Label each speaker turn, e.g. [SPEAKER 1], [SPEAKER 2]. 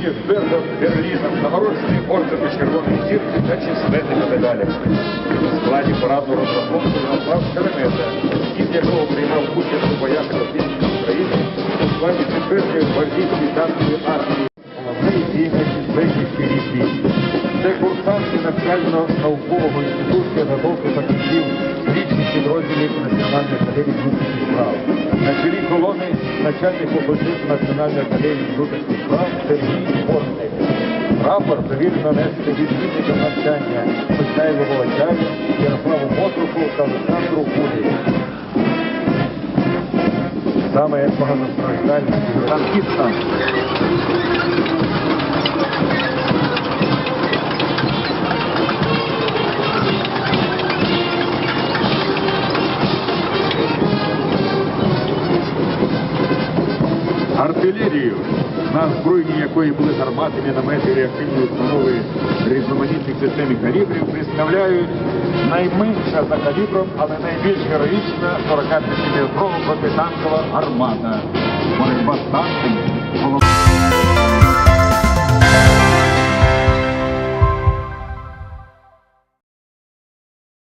[SPEAKER 1] воює з Берлом, Берліном, нагороджений орденами Червоної зірки та численними медалями. У складі параду розрахунку Ярослав Шеремета, від якого приймав участь у боях Російської України у складі 4-ї гвардійської танкової армії. Головний ім'я Безківський різні. Це курсанти навчально-наукового інституту підготовки фахівців річних підрозділів Національної академії внутрішніх справ. На чолі колони начальник обласних Національної академії внутрішніх справ Сергій Бортник. Прапор довірено нести відмінникам навчання Михайлу Волочарі, Ярославу Мотруку та Олександру Кулі. Саме багатостраждальні танкістам. Артилерію, на озброєнні якої були гармати, міномети, реактивні установи різноманітних систем калібрів, представляють найменша за калібром, але найбільш героїчна 45-метрова протитанкова армада. Боротьба з танком